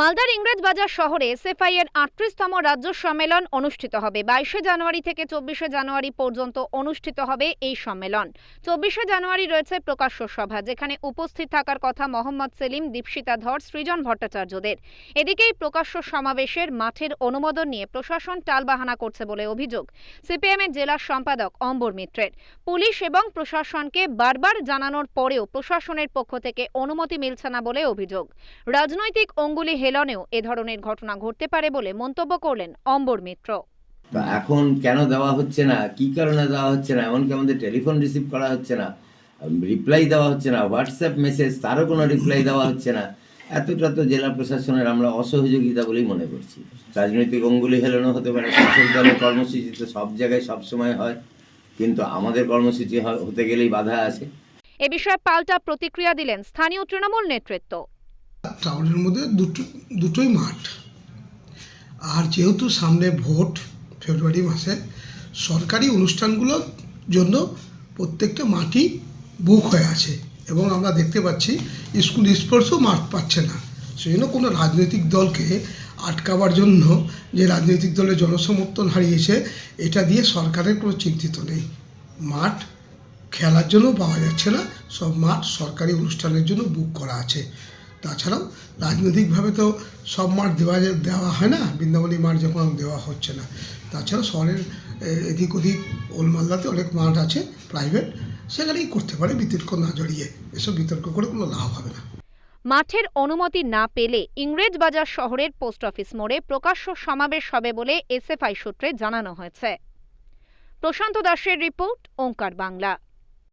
মালদার ইংরেজবাজার শহরে এসএফআই এর আটত্রিশতম রাজ্য সম্মেলন অনুষ্ঠিত হবে। বাইশে জানুয়ারি থেকে চব্বিশে জানুয়ারি পর্যন্ত অনুষ্ঠিত হবে এই সম্মেলন। চব্বিশে জানুয়ারি রয়েছে প্রকাশ্য সভা, যেখানে উপস্থিত থাকার কথা মোহাম্মদ সেলিম, দীপশিতা ধর, সৃজন ভট্টাচার্যদের। এদিকে এই প্রকাশ্য সমাবেশের মাঠের অনুমোদন নিয়ে প্রশাসন টালবাহানা করছে বলে অভিযোগ। সিপিএম এর জেলা সম্পাদক অম্বর মিত্রের। পুলিশ এবং প্রশাসনকে বারবার জানানোর পরেও প্রশাসনের পক্ষ থেকে অনুমতি মিলছে না বলে অভিযোগ। রাজনৈতিক অঙ্গুলি হেলনেও এ ধরনের ঘটনা ঘটতে পারে বলে মন্তব্য করলেন অম্বর মিত্র। তো এখন কেন দেওয়া হচ্ছে না? কি কারণে দেওয়া হচ্ছে না? এমনকি আমাদের টেলিফোন রিসিভ করা হচ্ছে না। রিপ্লাই দেওয়া হচ্ছে না। হোয়াটসঅ্যাপ মেসেজ তারও কোনো রিপ্লাই দেওয়া হচ্ছে না। এতটা তো জেলা প্রশাসনের আমরা অসহযোগিতা বলেই মনে করছি। রাজনৈতিক অঙ্গুলি হেলনও হতে পারে শাসক দলের কর্মসূচি তো সব জায়গায় সবসময় হয়। কিন্তু আমাদের কর্মসূচি হতে গেলেই বাধা আছে। এ বিষয়ে পাল্টা প্রতিক্রিয়া দিলেন স্থানীয় তৃণমূল নেতৃত্ব। টাউনের মধ্যে দুটো, দুটোই মাঠ। আর যেহেতু সামনে ভোট ফেব্রুয়ারি মাসে, সরকারি অনুষ্ঠানগুলোর জন্য প্রত্যেকটা মাঠই বুক হয়ে আছে এবং আমরা দেখতে পাচ্ছি স্কুল স্পোর্টসও মাঠ পাচ্ছে না। সেই জন্য কোনো রাজনৈতিক দলকে আটকাবার জন্য যে রাজনৈতিক দলের জনসমর্থন হারিয়েছে, এটা দিয়ে সরকারের কোনো চিন্তিত নেই। মাঠ খেলার জন্য পাওয়া যাচ্ছে না, সব মাঠ সরকারি অনুষ্ঠানের জন্য বুক করা আছে। তাছাড়াও রাজনৈতিকভাবে তো সব মাঠ দেওয়া দেওয়া হয় না, বৃন্দাবনী মাঠ যখন দেওয়া হচ্ছে না। তাছাড়া শহরের এদিক ওদিক ওলমালদাতে অনেক মাঠ আছে প্রাইভেট সেখানেই করতে পারে বিতর্ক না জড়িয়ে। এসব বিতর্ক করে কোনো লাভ হবে না। মাঠের অনুমতি না পেলে ইংরেজবাজার শহরের পোস্ট অফিস মোড়ে প্রকাশ্য সমাবেশ হবে বলে এসএফআই সূত্রে জানানো হয়েছে। প্রশান্ত দাসের রিপোর্ট, ওঙ্কার বাংলা।